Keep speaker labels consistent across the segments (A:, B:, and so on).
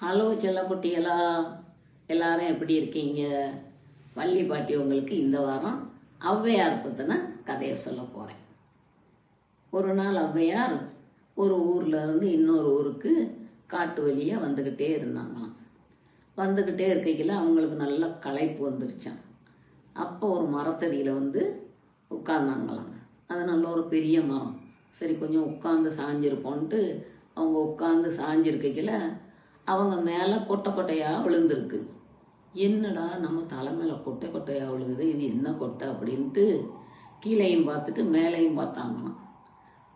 A: Hello செல்லக்குட்டிகளா எல்லாரும் எப்படி இருக்கீங்க? வள்ளி பாட்டி உங்களுக்கு இந்த வாரம் ஔவையார் பற்றின கதையை சொல்ல போகிறேன் ஒரு நாள் ஔவையார் ஒரு ஊரில் இருந்து இன்னொரு ஊருக்கு காட்டு வழியாக வந்துக்கிட்டே இருந்தாங்களாம். வந்துக்கிட்டே இருக்கையில் அவங்களுக்கு நல்ல களைப்பு வந்துருச்சான் அப்போ ஒரு மரத்தடியில் வந்து உட்கார்ந்தாங்களாம். அது நல்ல ஒரு பெரிய மரம். சரி கொஞ்சம் உட்காந்து சாஞ்சிருப்போன்ட்டு அவங்க உட்காந்து சாஞ்சிருக்கையில் அவங்க மேலே கொட்டை கொட்டையாக விழுந்திருக்கு. என்னடா நம்ம தலை மேலே கொட்டை கொட்டையாக விழுகுது? இது என்ன கொட்டை அப்படின்ட்டு கீழேயும் பார்த்துட்டு மேலேயும் பார்த்தாங்களாம்.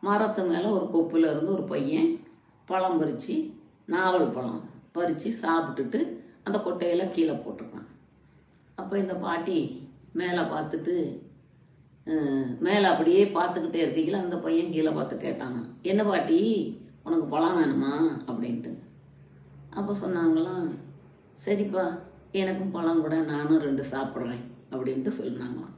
A: மரத்து மேலே ஒரு கொப்பில் இருந்து ஒரு பையன் பழம் பறித்து நாவல் பழம் பறித்து சாப்பிட்டுட்டு அந்த கொட்டையெல்லாம் கீழே போட்டிருக்கான். அப்போ இந்த பாட்டி மேலே பார்த்துட்டு மேலே அப்படியே பார்த்துக்கிட்டே இருக்கீங்களா? அந்த பையன் கீழே பார்த்து கேட்டாங்க என்ன பாட்டி? உனக்கு பழம் வேணுமா? அப்படின்ட்டு. அப்போ சொன்னாங்களாம் சரிப்பா எனக்கும் பழம் கூட நானும் ரெண்டு சாப்பிட்றேன் அப்படின்ட்டு சொன்னாங்களாம்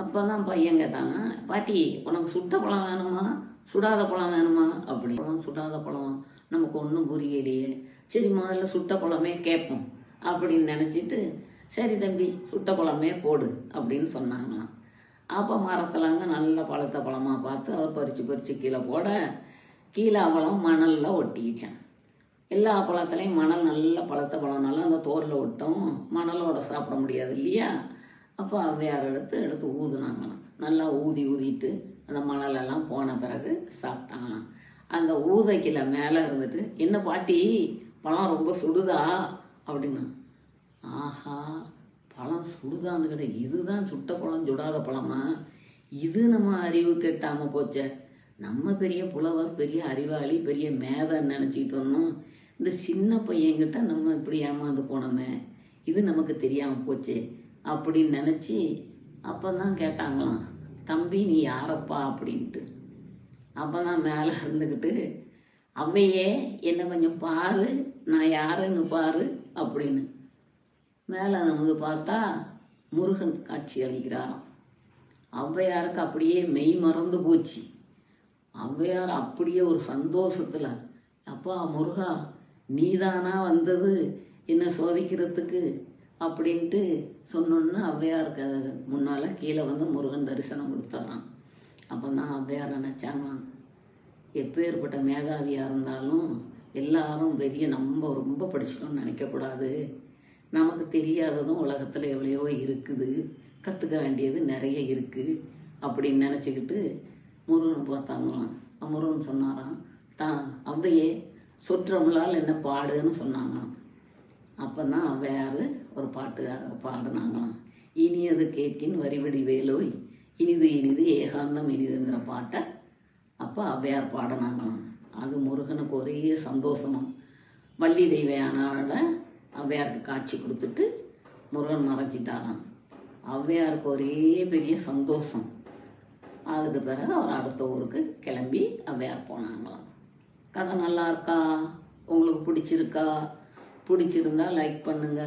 A: அப்போ தான் பையன் கேட்டாங்க பாட்டி உனக்கு சுட்ட பழம் வேணுமா? சுடாத பழம் வேணுமா? அப்படி. பழம் சுடாத பழம் நமக்கு ஒன்றும் புரியலையே. சரி முதல்ல சுட்ட பழமே கேட்போம் அப்படின்னு நினச்சிட்டு சரி தம்பி சுட்ட பழமே போடு அப்படின்னு சொன்னாங்களாம். அப்போ மரத்துலாங்க நல்ல பழத்த பழமாக பார்த்து அவர் பறித்து பறித்து கீழே போட கீழே பழம் மணலில் ஒட்டிக்கிச்சான். எல்லா பழத்துலேயும் மணல் நல்ல பழுத்த நல்லா அந்த தோலில் விட்டோம். மணலோட சாப்பிட முடியாது இல்லையா? அப்போ அவ்வையார் எடுத்து எடுத்து ஊதுனாங்களாம். நல்லா ஊதி ஊதிட்டு அந்த மணலெல்லாம் போன பிறகு சாப்பிட்டாங்களாம். அந்த ஊதைக்கில மேலே இருந்துட்டு என்ன பாட்டி பழம் ரொம்ப சுடுதா? அப்படின்னா ஆஹா பழம் சுடுதான்னு கிடையாது இதுதான் சுட்ட பழம் சுடாத பழமா? இது நம்ம அறிவு கெட்டாமல் போச்சே. நம்ம பெரிய புலவர் பெரிய அறிவாளி பெரிய மேதைன்னு நினச்சிக்கிட்டு இருந்தோம். இந்த சின்ன பையன்கிட்ட நம்ம இப்படி ஏமாந்து போனோமே இது நமக்கு தெரியாமல் போச்சு அப்படின்னு நினச்சி அப்போ தான் கேட்டாங்களாம் தம்பி நீ யாரப்பா? அப்படின்ட்டு. அப்போ தான் மேலே இருந்துக்கிட்டு அவையே என்னை கொஞ்சம் பாரு நான் யாருன்னு பாரு அப்படின்னு. மேலே வந்து பார்த்தா முருகன் காட்சி அளிக்கிறாராம். ஔவையாருக்கு அப்படியே மெய் மறந்து போச்சு. ஔவையார் அப்படியே ஒரு சந்தோஷத்தில் அப்பா முருகா நீதானா வந்தது? என்ன சோதிக்கிறதுக்கு? அப்படின்ட்டு சொன்னோன்னு ஔவையாருக்கு முன்னால் கீழே வந்து முருகன் தரிசனம் கொடுத்தாராம் அப்போ தான் ஔவையார் நினச்சாங்களாம் எப்பேற்பட்ட மேதாவியாக இருந்தாலும் எல்லாரும் பெரிய நம்ம ரொம்ப படிச்சிட்டோம்னு நினைக்கக்கூடாது. நமக்கு தெரியாததும் உலகத்தில் எவ்வளையோ இருக்குது. கற்றுக்க வேண்டியது நிறைய இருக்குது அப்படின்னு நினச்சிக்கிட்டு முருகன் பார்த்தாங்களாம். முருகன் சொன்னாராம் தான் அவ்வையே சொற்றமிழால் என்ன பாடுன்னு சொன்னாங்களாம். அப்போ தான் வேறு ஒரு பாட்டு பாடினாங்களாம். இனியது கேட்கின் வரிவடி வேலோய் இனிது இனிது ஏகாந்தம் இனிதுங்கிற பாட்டை அப்போ ஔவையார் பாடினாங்களாம். அது முருகனுக்கு ஒரே சந்தோஷமா வள்ளி தெய்வையானால அவ்வையாருக்கு காட்சி கொடுத்துட்டு முருகன் மறைச்சிட்டாராம் ஔவையாருக்கு ஒரே பெரிய சந்தோஷம். அதுக்கு பிறகு அவர் அடுத்த ஊருக்கு கிளம்பி ஔவையார் போனாங்களாம். கதை நல்லா இருக்கா உங்களுக்கு பிடிச்சிருக்கா? பிடிச்சிருந்தா லைக் பண்ணுங்க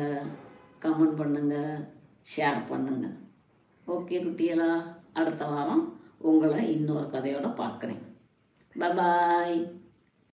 A: கமெண்ட் பண்ணுங்க ஷேர் பண்ணுங்க. ஓகே குட்டியலா அடுத்த வாரம் உங்களை இன்னொரு கதையோடு பார்க்குறேன். பபாய்